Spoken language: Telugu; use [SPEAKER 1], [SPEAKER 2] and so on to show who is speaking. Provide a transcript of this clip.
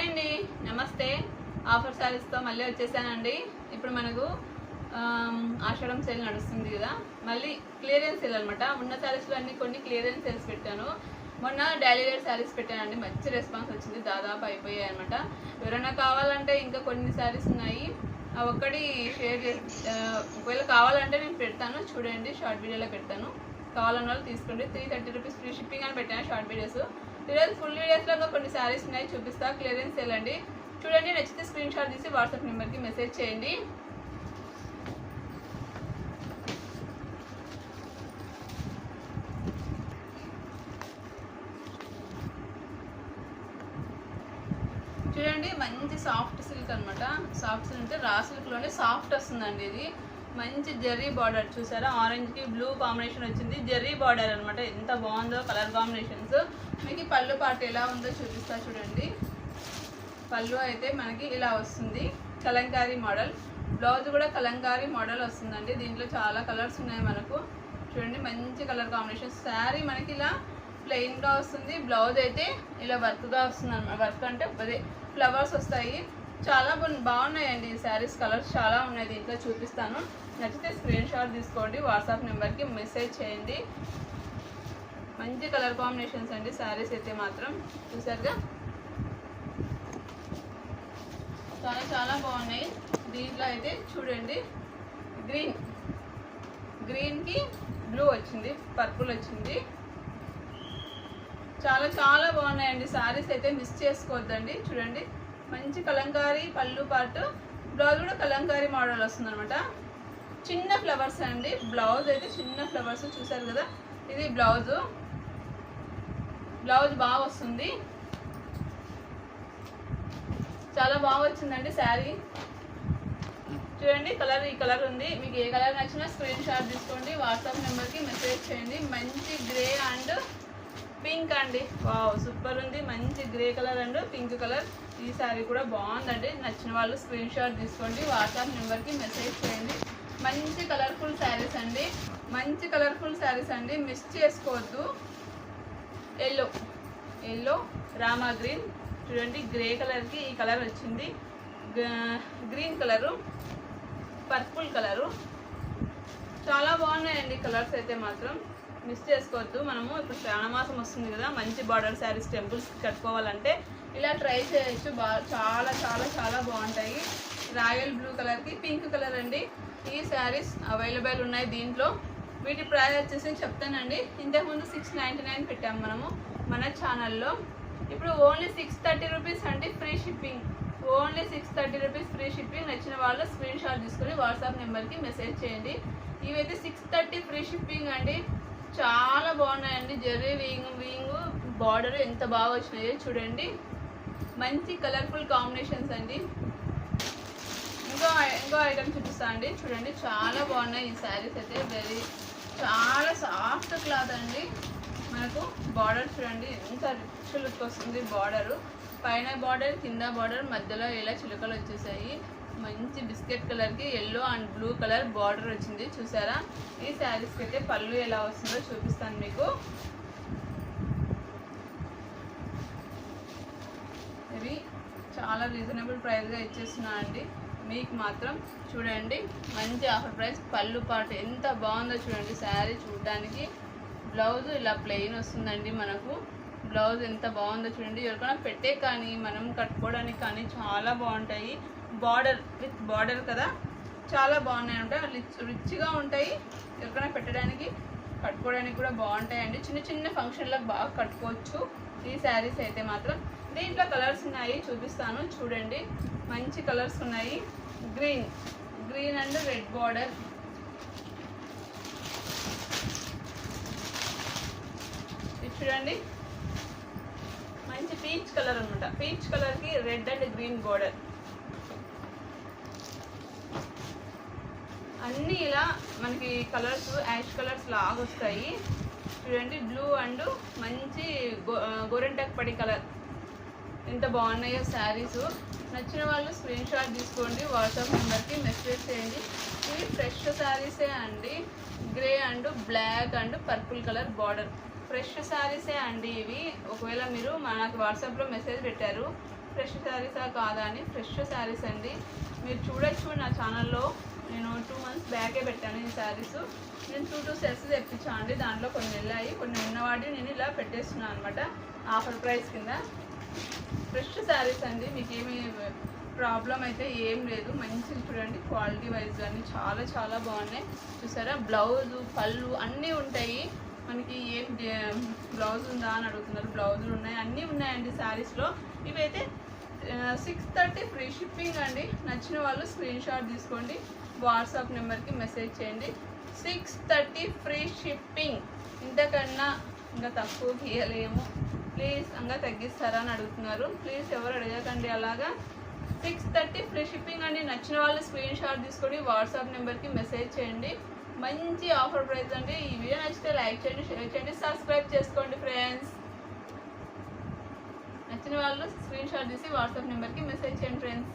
[SPEAKER 1] హాయ్ అండి. నమస్తే. ఆఫర్ శారీస్తో మళ్ళీ వచ్చేసానండి. ఇప్పుడు మనకు ఆషాఢం సేల్ నడుస్తుంది కదా. మళ్ళీ క్లియరెన్స్ సేల్ అనమాట ఉన్న శారీస్లో అన్ని కొన్ని క్లియరెన్స్ సేల్స్ పెట్టాను. మొన్న డైలీ వేర్ శారీస్ పెట్టానండి. మంచి రెస్పాన్స్ వచ్చింది. దాదాపు అయిపోయాయి అనమాట ఎవరైనా కావాలంటే ఇంకా కొన్ని శారీస్ ఉన్నాయి. ఒక్కటి షేర్ చేసి ఒకవేళ కావాలంటే నేను పెడతాను. చూడండి షార్ట్ వీడియోలో పెడతాను. కావాలన్న వాళ్ళు తీసుకోండి. Three thirty rupees free shipping అని పెట్టాను షార్ట్ వీడియోస్ ఈరోజు ఫుల్ వీడియోస్లో కొన్ని శారీస్ ఉన్నాయి చూపిస్తా క్లియరెన్స్ వెళ్ళండి చూడండి నచ్చితే స్క్రీన్ షాట్ తీసి వాట్సాప్ నెంబర్కి మెసేజ్ చేయండి. చూడండి మంచి సాఫ్ట్ సిల్క్ అన్నమాట. సాఫ్ట్ సిల్క్ అంటే రా సిల్క్లోనే సాఫ్ట్ వస్తుందండి ఇది. మంచి జెర్రీ బార్డర్ చూసారా? ఆరెంజ్కి బ్లూ కాంబినేషన్ వచ్చింది. జెర్రీ బార్డర్ అనమాట ఎంత బాగుందో కలర్ కాంబినేషన్స్. మీకు పళ్ళు పాటు ఎలా ఉందో చూపిస్తా చూడండి. పళ్ళు అయితే మనకి ఇలా వస్తుంది. కలంకారీ మోడల్. బ్లౌజ్ కూడా కలంకారీ మోడల్ వస్తుందండి. దీంట్లో చాలా కలర్స్ ఉన్నాయి మనకు. చూడండి మంచి కలర్ కాంబినేషన్. శారీ మనకి ఇలా ప్లెయిన్గా వస్తుంది. బ్లౌజ్ అయితే ఇలా వర్క్గా వస్తుంది అనమాట వర్క్ అంటే అదే ఫ్లవర్స్ వస్తాయి. చాలా బాగున్నాయండి ఈ శారీస్. కలర్స్ చాలా ఉన్నాయి. దీంట్లో చూపిస్తాను. నచ్చితే స్క్రీన్ షాట్ తీసుకోండి. వాట్సాప్ నెంబర్కి మెసేజ్ చేయండి. మంచి కలర్ కాంబినేషన్స్ అండి శారీస్ అయితే మాత్రం. చూసారుగా? చాలా చాలా బాగున్నాయి. దీంట్లో అయితే చూడండి. గ్రీన్. గ్రీన్కి బ్లూ వచ్చింది. పర్పుల్ వచ్చింది. చాలా చాలా బాగున్నాయండి. శారీస్ అయితే మిస్ చేసుకోవద్దండి. చూడండి. మంచి కలంకారీ పళ్ళు పాటు బ్లౌజ్ కూడా కలంకారీ మోడల్ వస్తుంది అనమాట చిన్న ఫ్లవర్స్ అండి. బ్లౌజ్ అయితే చిన్న ఫ్లవర్స్ చూసారు కదా? ఇది బ్లౌజు. బ్లౌజ్ బాగా వస్తుంది. చాలా బాగా వచ్చిందండి శారీ. చూడండి కలర్ ఈ కలర్ ఉంది. మీకు ఏ కలర్ నచ్చినా స్క్రీన్ షాట్ తీసుకోండి. వాట్సాప్ నెంబర్కి మెసేజ్ చేయండి. మంచి గ్రే అండ్ పింక్ అండి. వావ్ సూపర్ ఉంది. మంచి grey colour and pink colour. ఈ శారీ కూడా బాగుందండి. నచ్చిన వాళ్ళు స్క్రీన్ షాట్ తీసుకోండి. వాట్సాప్ నెంబర్కి మెసేజ్ చేయండి. మంచి కలర్ఫుల్ శారీస్ అండి. మంచి కలర్ఫుల్ శారీస్ అండి. మిస్ చేసుకోవద్దు. ఎల్లో ఎల్లో రామా గ్రీన్ చూడండి గ్రే కలర్కి ఈ కలర్ వచ్చింది. గ్రీన్ కలరు పర్పుల్ కలరు చాలా బాగున్నాయండి కలర్స్ అయితే మాత్రం. మిస్ చేసుకోవద్దు. మనము ఇప్పుడు శ్రావణమాసం వస్తుంది కదా మంచి బార్డర్ శారీస్ టెంపుల్స్ కట్టుకోవాలంటే ఇలా ట్రై చేయొచ్చు. బా చాలా చాలా చాలా బాగుంటాయి. రాయల్ బ్లూ కలర్కి పింక్ కలర్ అండి. ఈ శారీస్ అవైలబుల్ ఉన్నాయి దీంట్లో. వీటి ప్రైస్ వచ్చేసి చెప్తానండి. ఇంతకుముందు సిక్స్ నైంటీ నైన్ పెట్టాము మనము మన ఛానల్లో ఇప్పుడు ఓన్లీ సిక్స్ థర్టీ రూపీస్ అండి free shipping only six thirty rupees free shipping నచ్చిన వాళ్ళు స్క్రీన్ షాట్ తీసుకొని వాట్సాప్ నెంబర్కి మెసేజ్ చేయండి. ఇవైతే సిక్స్ థర్టీ ఫ్రీ షిప్పింగ్ అండి. చాలా బాగున్నాయండి. Jerry wing wing. బార్డర్ ఎంత బాగా వచ్చినాయో చూడండి. మంచి కలర్ఫుల్ కాంబినేషన్స్ అండి. ఇంకో ఇంకో ఐటమ్ చూపిస్తా అండి. చూడండి చాలా బాగున్నాయి ఈ శారీస్ అయితే. వెరీ చాలా సాఫ్ట్ క్లాత్ అండి. మనకు బార్డర్ చూడండి ఎంత రిచ్ లుక్ వస్తుంది బార్డరు. పైన బార్డర్ కింద బార్డర్ మధ్యలో ఇలా చిలుకలు వచ్చేసాయి. మంచి బిస్కెట్ కలర్కి yellow and blue colour border వచ్చింది. చూసారా? ఈ శారీస్కి అయితే పళ్ళు ఎలా వస్తుందో చూపిస్తాను మీకు. ఇవి చాలా రీజనబుల్ ప్రైస్గా ఇచ్చేస్తున్నా అండి. మీకు మాత్రం చూడండి మంచి ఆఫర్ ప్రైస్ పళ్ళు పాటు ఎంత బాగుందో చూడండి శారీ చూడడానికి. బ్లౌజ్ ఇలా ప్లెయిన్ వస్తుందండి మనకు. బ్లౌజ్ ఎంత బాగుందో చూడండి. ఎవరికైనా పెట్టే కానీ మనం కట్టుకోవడానికి కానీ చాలా బాగుంటాయి. బార్డర్ విత్ బార్డర్ కదా? చాలా బాగున్నాయి అంటే. రిచ్ రిచ్గా ఉంటాయి. ఎవరికైనా పెట్టడానికి కట్టుకోవడానికి కూడా బాగుంటాయండి. చిన్న చిన్న ఫంక్షన్లకు బాగా కట్టుకోవచ్చు. ఈ శారీస్ అయితే మాత్రం. దీంట్లో కలర్స్ ఉన్నాయి చూపిస్తాను. చూడండి. మంచి కలర్స్ ఉన్నాయి. Green green and red border చూడండి. మంచి పీచ్ కలర్ అనమాట పీచ్ కలర్కి రెడ్ అండ్ గ్రీన్ బోర్డర్. అన్నీ ఇలా మనకి కలర్స్ యాష్ కలర్స్ లాగా వస్తాయి. చూడండి బ్లూ అండ్ మంచి గో గోరెంటక్ పడి కలర్. ఎంత బాగున్నాయో శారీసు. నచ్చిన వాళ్ళు స్క్రీన్ షాట్ తీసుకోండి వాట్సాప్ నెంబర్కి మెసేజ్ చేయండి. ఇవి ఫ్రెష్ శారీసే అండి grey and black and purple colour border fresh శారీసే అండి ఇవి. ఒకవేళ మీరు మనకి వాట్సాప్లో మెసేజ్ పెట్టారు ఫ్రెష్ శారీసా కాదా అని ఫ్రెష్ శారీస్ అండి. మీరు చూడొచ్చు నా ఛానల్లో నేను టూ మంత్స్ బ్యాకే పెట్టాను ఈ శారీస్ నేను టూ టూ సెట్స్ తెప్పించాను అండి దాంట్లో కొన్ని వెళ్ళాయి. కొన్ని ఉన్నవాటిని నేను ఇలా పెట్టేస్తున్నాను అనమాట ఆఫర్ ప్రైస్ కింద. ఫ్రెష్ శారీస్ అండి మీకు ఏమి ప్రాబ్లం అయితే ఏం లేదు. మంచిది చూడండి క్వాలిటీ వైజ్ కానీ చాలా చాలా బాగున్నాయి. చూసారా? బ్లౌజు పళ్ళు అన్నీ ఉంటాయి. మనకి ఏం బ్లౌజ్ ఉందా అని అడుగుతున్నారు. బ్లౌజులు ఉన్నాయి అన్నీ ఉన్నాయండి శారీస్లో. ఇవైతే సిక్స్ థర్టీ ఫ్రీ షిప్పింగ్ అండి. నచ్చిన వాళ్ళు స్క్రీన్ షాట్ తీసుకోండి. వాట్సాప్ నెంబర్కి మెసేజ్ చేయండి. సిక్స్ థర్టీ ఫ్రీ షిప్పింగ్ ఇంతకన్నా ఇంకా తక్కువ ఇవ్వలేము ప్లీజ్ ఇంకా తగ్గిస్తారా అని అడుగుతున్నారు. ప్లీజ్ ఎవరు అడగకండి అలాగా. సిక్స్ థర్టీ ఫ్రీ షిప్పింగ్ అండి. నచ్చిన వాళ్ళు స్క్రీన్ షాట్ తీసుకొని వాట్సాప్ నెంబర్కి మెసేజ్ చేయండి. మంచి ఆఫర్ ప్రైస్ అండి. ఈ వీడియో నచ్చితే లైక్ చేయండి షేర్ చేయండి సబ్స్క్రైబ్ చేసుకోండి ఫ్రెండ్స్. నచ్చిన వాళ్ళు స్క్రీన్ షాట్ తీసి వాట్సాప్ నెంబర్కి మెసేజ్ చేయండి ఫ్రెండ్స్.